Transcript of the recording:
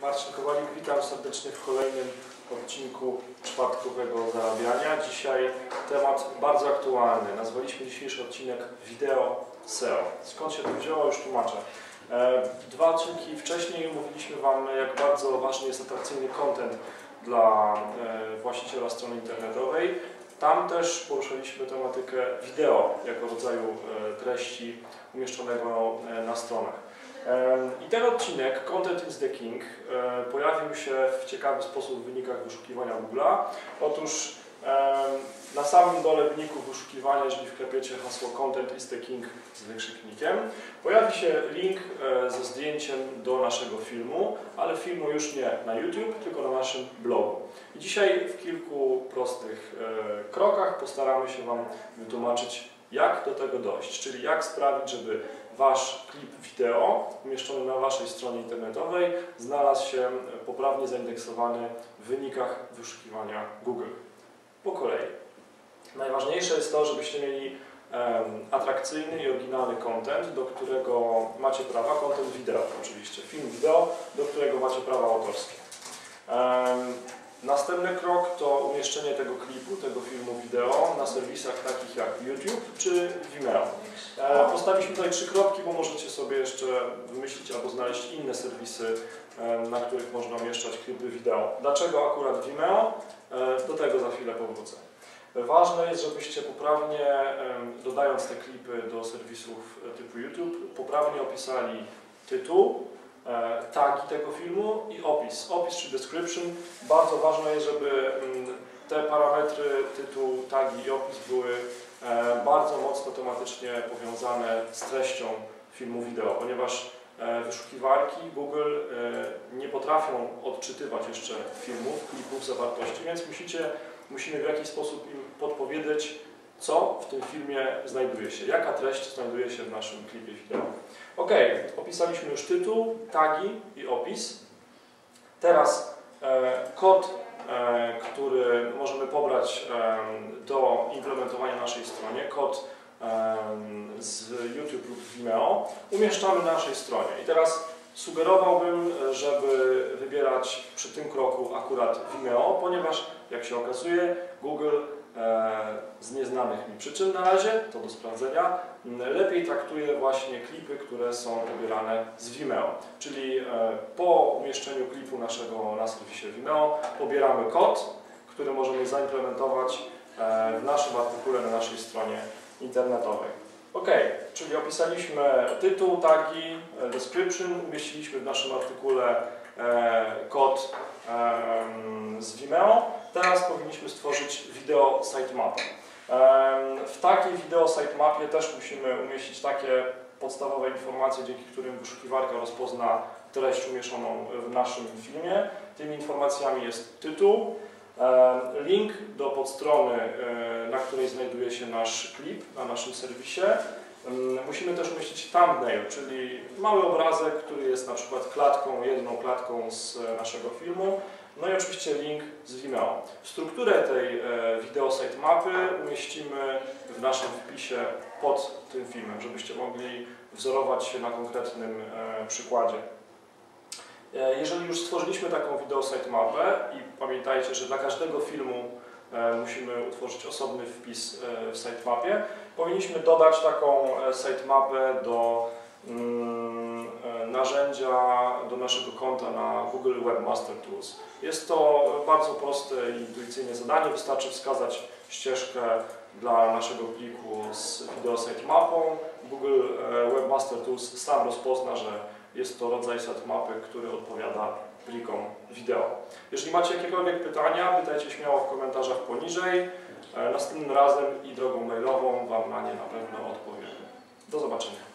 Marcin Kowalik, witam serdecznie w kolejnym odcinku czwartkowego zarabiania. Dzisiaj temat bardzo aktualny. Nazwaliśmy dzisiejszy odcinek Wideo SEO. Skąd się to wzięło, już tłumaczę. E, Dwa odcinki wcześniej mówiliśmy Wam, jak bardzo ważny jest atrakcyjny content dla e, właściciela strony internetowej. Tam też poruszaliśmy tematykę wideo jako rodzaju e, treści umieszczonego e, na stronach. Em, I ten odcinek, Content is the King, e, pojawił się w ciekawy sposób w wynikach wyszukiwania Google'a. Otóż na samym dole wyników wyszukiwania, jeżeli wklepiecie hasło Content is the King z wykrzyknikiem, pojawi się link e, ze zdjęciem do naszego filmu, ale filmu już nie na YouTube, tylko na naszym blogu. I dzisiaj w kilku prostych e, krokach postaramy się Wam wytłumaczyć, jak do tego dojść, czyli jak sprawić, żeby Wasz klip wideo umieszczony na Waszej stronie internetowej znalazł się poprawnie zaindeksowany w wynikach wyszukiwania Google. Po kolei. Najważniejsze jest to, żebyście mieli atrakcyjny i oryginalny content, do którego macie prawa, content wideo oczywiście, film wideo, do którego macie prawa autorskie. Następny krok to umieszczenie tego klipu, tego filmu wideo na serwisach takich jak YouTube czy Vimeo. E, Postawiliśmy tutaj trzy kropki, bo możecie sobie jeszcze wymyślić albo znaleźć inne serwisy, e, na których można umieszczać klipy wideo. Dlaczego akurat Vimeo? E, Do tego za chwilę powrócę. Ważne jest, żebyście poprawnie, dodając te klipy do serwisów typu YouTube, poprawnie opisali tytuł, tagi tego filmu i opis. Opis czy description. Bardzo ważne jest, żeby mm, te parametry, tytuł, tagi i opis były e, bardzo mocno tematycznie powiązane z treścią filmu wideo, ponieważ e, wyszukiwarki Google e, nie potrafią odczytywać jeszcze filmów, klipów, zawartości, więc musicie, musimy w jakiś sposób im podpowiedzieć, co w tym filmie znajduje się, jaka treść znajduje się w naszym klipie wideo. Ok, opisaliśmy już tytuł, tagi i opis. Teraz kod, który możemy pobrać e, do implementowania na naszej stronie, kod e, z YouTube lub Vimeo, umieszczamy na naszej stronie. I teraz sugerowałbym, żeby wybierać przy tym kroku akurat Vimeo, ponieważ jak się okazuje, Google e, z nieznanych mi przyczyn na razie, to do sprawdzenia, m, lepiej traktuje właśnie klipy, które są pobierane z Vimeo. Czyli e, po umieszczeniu klipu naszego na serwisie Vimeo pobieramy kod, który możemy zaimplementować e, w naszym artykule na naszej stronie internetowej. Ok, czyli opisaliśmy tytuł, tagi, e, description, umieściliśmy w naszym artykule e, kod em, z Vimeo. Teraz powinniśmy stworzyć wideo sitemapę. Em, W takiej wideo sitemapie też musimy umieścić takie podstawowe informacje, dzięki którym wyszukiwarka rozpozna treść umieszczoną w naszym filmie. Tymi informacjami jest tytuł, link do podstrony, e, na której znajduje się nasz klip na naszym serwisie. Musimy też umieścić thumbnail, czyli mały obrazek, który jest na przykład klatką, jedną klatką z e, naszego filmu. No i oczywiście link z Vimeo. Strukturę tej e, wideo sitemapy umieścimy w naszym wpisie pod tym filmem, żebyście mogli wzorować się na konkretnym e, przykładzie. Jeżeli już stworzyliśmy taką wideo sitemapę i pamiętajcie, że dla każdego filmu musimy utworzyć osobny wpis e, w sitemapie, powinniśmy dodać taką e, sitemapę do mm, e, narzędzia, do naszego konta na Google Webmaster Tools. Jest to bardzo proste i intuicyjne zadanie, wystarczy wskazać ścieżkę dla naszego pliku z wideo sitemapą. Google e, Webmaster Tools sam rozpozna, że jest to rodzaj sitemapy, który odpowiada plikom wideo. Jeżeli macie jakiekolwiek pytania, pytajcie śmiało w komentarzach poniżej. E, Następnym razem i drogą mailową Wam na nie na pewno odpowiem. Do zobaczenia.